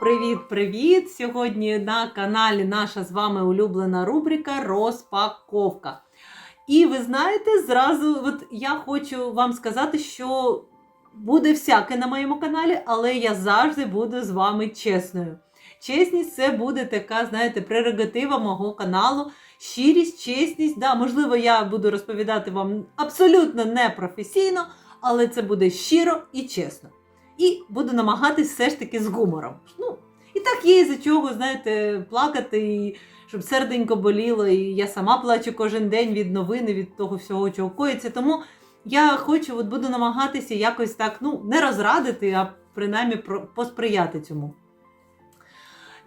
Привіт-привіт! Сьогодні на каналі наша з вами улюблена рубрика Розпаковка. І ви знаєте, зразу от я хочу вам сказати, що буде всяке на моєму каналі, але я завжди буду з вами чесною. Чесність це буде така, знаєте, прерогатива мого каналу. Щирість, чесність. Да, можливо, я буду розповідати вам абсолютно непрофесійно, але це буде щиро і чесно. І буду намагатись все ж таки з гумором. Ну, і так є за чого, знаєте, плакати, і щоб серденько боліло. І я сама плачу кожен день від новини, від того всього, чого коїться. Тому я хочу, от буду намагатися якось так, ну, не розрадити, а принаймні посприяти цьому.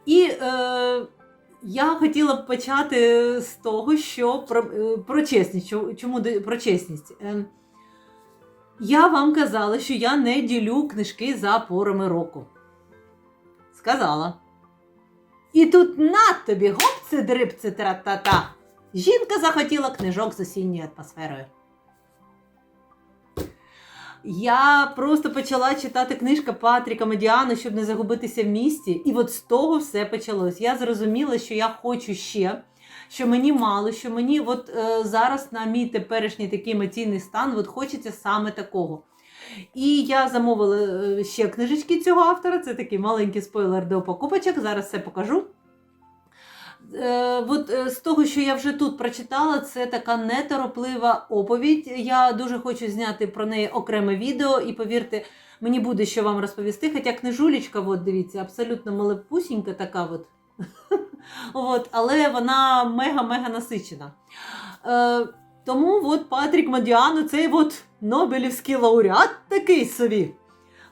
І е, я хотіла б почати з того, що про, е, про чесність. Чому про чесність? Е, я вам казала, що я не ділю книжки за порами року. Сказала. І тут на тобі гопце дрибце тра-та-та. Жінка захотіла книжок з осінньою атмосферою. Я просто почала читати книжка Патріка Медіану, щоб не загубитися в місті. І от з того все почалось. Я зрозуміла, що я хочу ще, що мені мало, що мені от е, зараз на мій теперішній такий емоційний стан от хочеться саме такого. І я замовила е, ще книжечки цього автора. Це такий маленький спойлер до покупочок. Зараз все покажу. Е, от е, з того, що я вже тут прочитала, це така нетороплива оповідь. Я дуже хочу зняти про неї окреме відео, і повірте, мені буде що вам розповісти. Хоча книжулечка, от дивіться, абсолютно малепусінька така. От. От, але вона мега-мега насичена. Е, тому от Патрік Мадіану, цей от Нобелівський лауреат такий собі.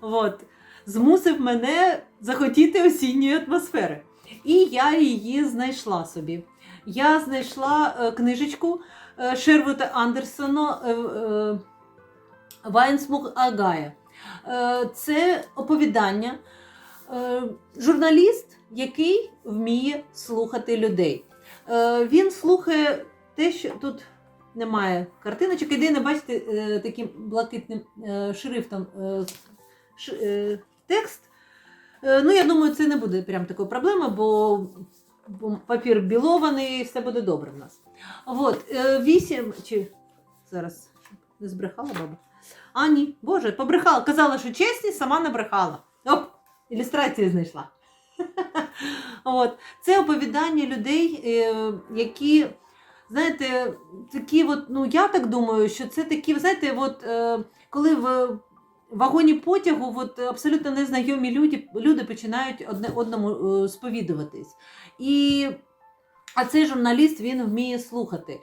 От, змусив мене захотіти осінньої атмосфери. І я її знайшла собі. Я знайшла е, книжечку е, Шервута Андерсона е, е, Агая. Е, це оповідання. Е, журналіст, який вміє слухати людей. Е, він слухає те, що тут немає картиночок. Єдине, бачите, е, таким блакитним шрифтом текст. Ну, я думаю, це не буде прям такої проблеми, бо папір білований, все буде добре в нас. От, вісім чи зараз не збрехала баба? А, ні, Боже, побрехала. Казала, що чесність, сама не брехала. Оп, ілюстрації знайшла. От. Це оповідання людей, е, які, знаєте, такі от, ну я так думаю, що це такі, знаєте, от, е, коли в вагоні потягу от, абсолютно незнайомі люди, люди починають одне одному е, сповідуватись. І, а цей журналіст він вміє слухати.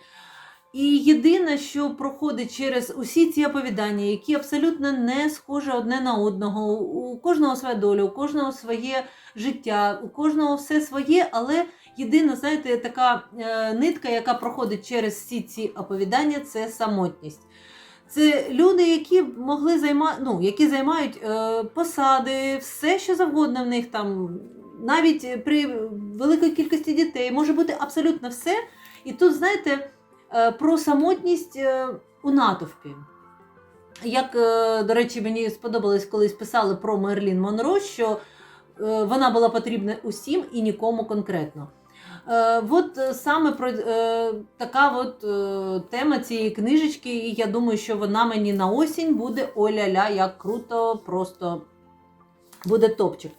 І єдине, що проходить через усі ці оповідання, які абсолютно не схожі одне на одного, у кожного своя доля, у кожного своє життя, у кожного все своє, але єдина, знаєте, така е, нитка, яка проходить через всі ці оповідання, це самотність. Це люди, які могли займа... ну, які займають е, посади, все, що завгодно в них там, навіть при великій кількості дітей, може бути абсолютно все. І тут, знаєте, про самотність е, у натовпі. Як, е, до речі, мені сподобалось, колись писали про Мерлін Монро, що е, вона була потрібна усім і нікому конкретно. Е, От е, саме про е, така от е, тема цієї книжечки, і я думаю, що вона мені на осінь буде оля-ля, як круто, просто буде топчик.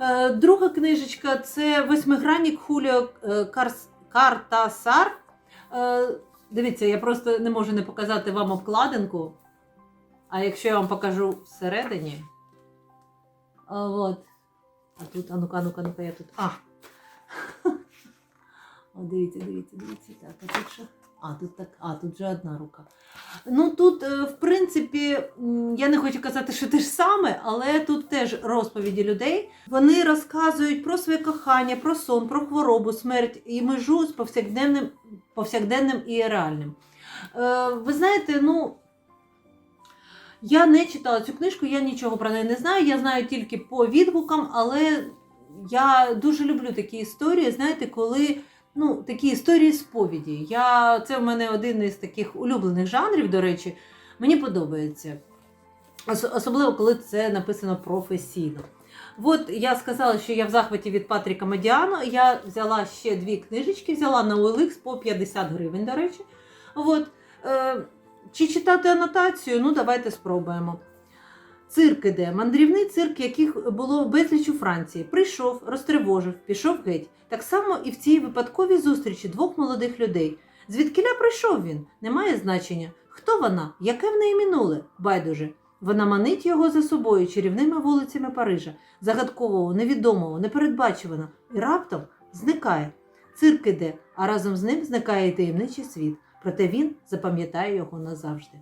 Е, Друга книжечка це восьмигранник Хуліо е, Картасар. Е, Дивіться, я просто не можу не показати вам обкладинку. А якщо я вам покажу всередині. А, от. А тут, а ну-ка, ну-ка, ну-ка, я тут. А! О, дивіться, дивіться, дивіться. Так, а тут що? А, тут так, а, тут вже одна рука. Ну тут, е, в принципі, я не хочу казати, що те ж саме, але тут теж розповіді людей. Вони розказують про своє кохання, про сон, про хворобу, смерть і межу з повсякденним, повсякденним і реальним. Е, ви знаєте, ну. Я не читала цю книжку, я нічого про неї не знаю. Я знаю тільки по відгукам, але я дуже люблю такі історії, знаєте, коли ну, такі історії сповіді. Я, це в мене один із таких улюблених жанрів, до речі, мені подобається. Особливо, коли це написано професійно. От я сказала, що я в захваті від Патріка Медіано. Я взяла ще дві книжечки, взяла на OLX по 50 гривень, до речі. От. Е, чи читати анотацію? Ну, давайте спробуємо. Цирк іде. Мандрівний цирк, яких було безліч у Франції. Прийшов, розтривожив, пішов геть. Так само і в цій випадковій зустрічі двох молодих людей. Звідкиля прийшов він? Немає значення. Хто вона? Яке в неї минуле? Байдуже. Вона манить його за собою чарівними вулицями Парижа, загадкового, невідомого, непередбачуваного, і раптом зникає. Цирк іде, а разом з ним зникає і таємничий світ. Проте він запам'ятає його назавжди.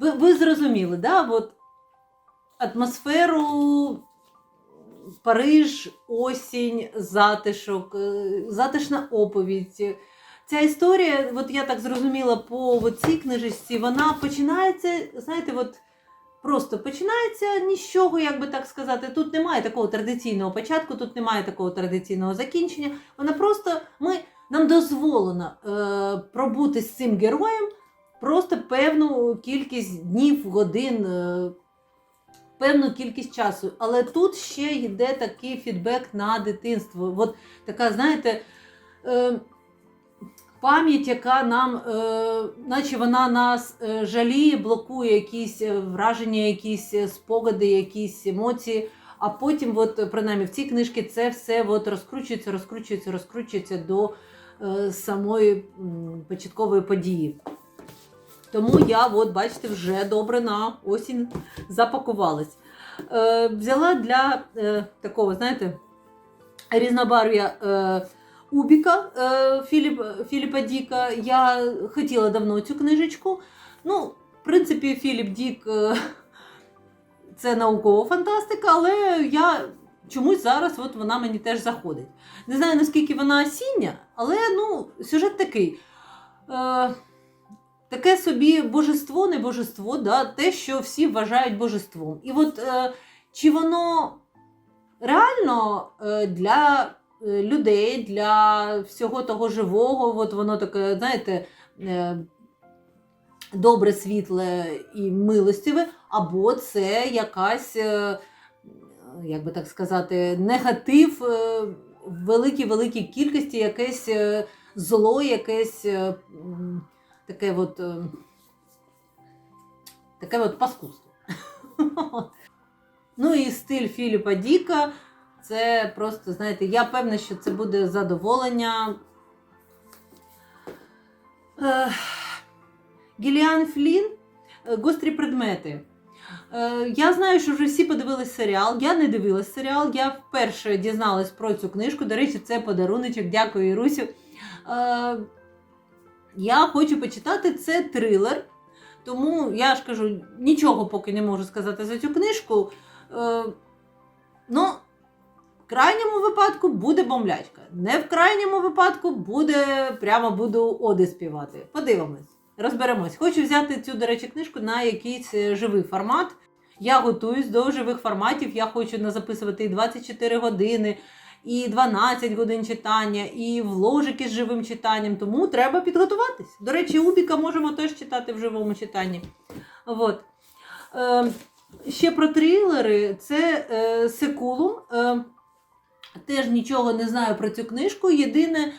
Ви, ви зрозуміли, да? От атмосферу Париж, осінь, затишок, е, затишна оповідь. Ця історія, от я так зрозуміла по цій книжечці, вона починається, знаєте, от просто починається ні з чого, як би так сказати. Тут немає такого традиційного початку, тут немає такого традиційного закінчення. Вона просто ми, нам дозволено е, пробути з цим героєм просто певну кількість днів, годин. Е, Певну кількість часу, але тут ще йде такий фідбек на дитинство. От така, знаєте, е, пам'ять, яка нам, е, наче вона нас е, жаліє, блокує якісь е, враження, якісь спогади, якісь емоції. А потім, от, принаймні, в цій книжці це все от розкручується, розкручується, розкручується до самої початкової події. Тому я, от, бачите, вже добре на осінь запакувалась. Е, взяла для е, такого, знаєте, різнобарв'я е, Убіка е, Філіп, Філіпа Діка. Я хотіла давно цю книжечку. Ну, в принципі, Філіп Дік е, це наукова фантастика, але я чомусь зараз от вона мені теж заходить. Не знаю, наскільки вона осіння, але ну, сюжет такий. Е, Таке собі божество, не божество, да, те, що всі вважають божеством. І от е, чи воно реально е, для людей, для всього того живого, от воно таке, знаєте, е, добре, світле і милостиве, або це якась, е, як би так сказати, негатив е, в великій-великій кількості, якесь е, зло, якесь. е, таке от, е, таке от паскудство. ну і стиль Філіпа Діка. Це просто, знаєте, я певна, що це буде задоволення. Е, Гіліан Флін е, Гострі предмети. Е, Я знаю, що вже всі подивились серіал. Я не дивилась серіал. Я вперше дізналась про цю книжку. До речі, це подаруночок. Дякую, Ірусю. Я хочу почитати це трилер, тому я ж кажу, нічого поки не можу сказати за цю книжку. Ну, крайньому випадку буде бомблячка. Не в крайньому випадку буде прямо буду оди співати. Подивимось, розберемось. Хочу взяти цю, до речі, книжку на якийсь е, живий формат. Я готуюсь до живих форматів. Я хочу на записувати і 24 години, і 12 годин читання, і вложики з живим читанням. Тому треба підготуватись. До речі, Убіка можемо теж читати в живому читанні. От. Е, ще про трилери. Це е, Секулум. Е, теж нічого не знаю про цю книжку. Єдине,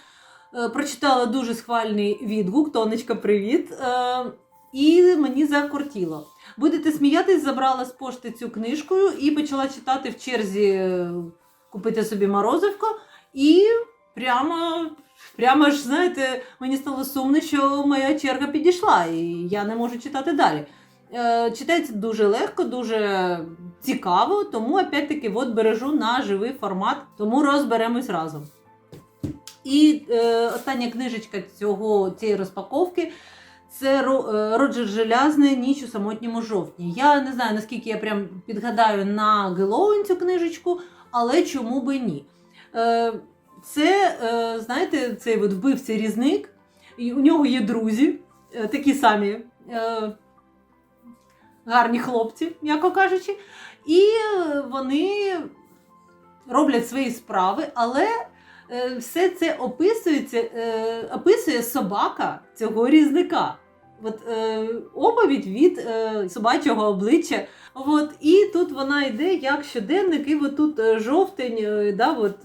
е, прочитала дуже схвальний відгук. Тонечка, привіт. Е, і мені закортіло. Будете сміятись, забрала з пошти цю книжку і почала читати в черзі е, купити собі морозивко. І прямо, прямо ж, знаєте, мені стало сумно, що моя черга підійшла, і я не можу читати далі. Е, читається дуже легко, дуже цікаво, тому опять-таки от бережу на живий формат, тому розберемось разом. І е, остання книжечка цього, цієї розпаковки це е, Роджер Желязний Ніч у самотньому жовтні. Я не знаю, наскільки я прям підгадаю на Геловін цю книжечку, але чому би ні. Е, це, е, знаєте, цей от вбивця різник, і у нього є друзі, е, такі самі е, гарні хлопці, м'яко кажучи, і е, вони роблять свої справи, але е, все це описується, е, описує собака цього різника. от, е, оповідь від е, собачого обличчя. От, і тут вона йде як щоденник, і от тут жовтень, да, от,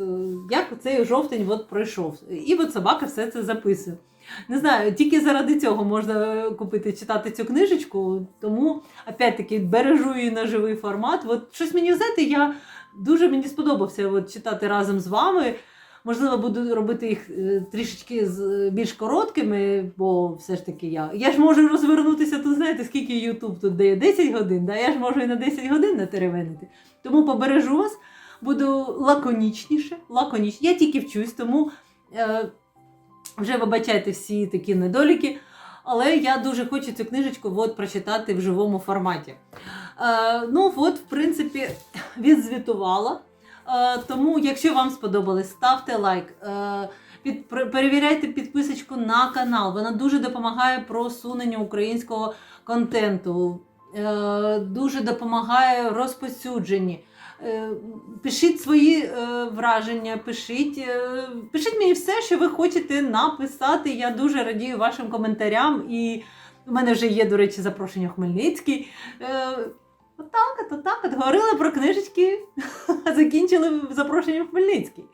як цей жовтень от пройшов. І от собака все це записує. Не знаю, тільки заради цього можна купити, читати цю книжечку, тому опять-таки бережу її на живий формат. От щось мені знаєте, я дуже мені сподобався от, читати разом з вами. Можливо, буду робити їх е, трішечки з- більш короткими, бо все ж таки я. Я ж можу розвернутися тут, знаєте, скільки Ютуб тут дає 10 годин, да? я ж можу і на 10 годин натеревенити. Тому побережу вас, буду лаконічніше. лаконіч. Я тільки вчусь, тому е, вже вибачайте всі такі недоліки. Але я дуже хочу цю книжечку от, прочитати в живому форматі. Е, ну, от, в принципі, відзвітувала. Е, тому, якщо вам сподобалось, ставте лайк. Е, під, перевіряйте підписочку на канал. Вона дуже допомагає просуненню українського контенту, е, дуже допомагає розпосюдженні. Е, Пишіть свої е, враження, пишіть, е, пишіть мені все, що ви хочете написати. Я дуже радію вашим коментарям. І у мене вже є, до речі, запрошення в Хмельницький. Отак, от, отак, от. Говорили про книжечки, а закінчили запрошення в Хмельницький.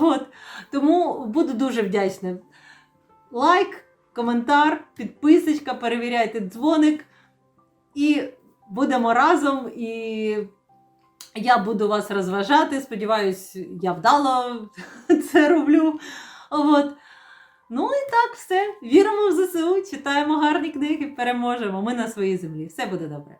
От. Тому буду дуже вдячна. Лайк, коментар, підписочка, перевіряйте дзвоник. І будемо разом. І я буду вас розважати. Сподіваюсь, я вдало це роблю. От. Ну і так, все. Віримо в ЗСУ, читаємо гарні книги, переможемо. Ми на своїй землі. Все буде добре.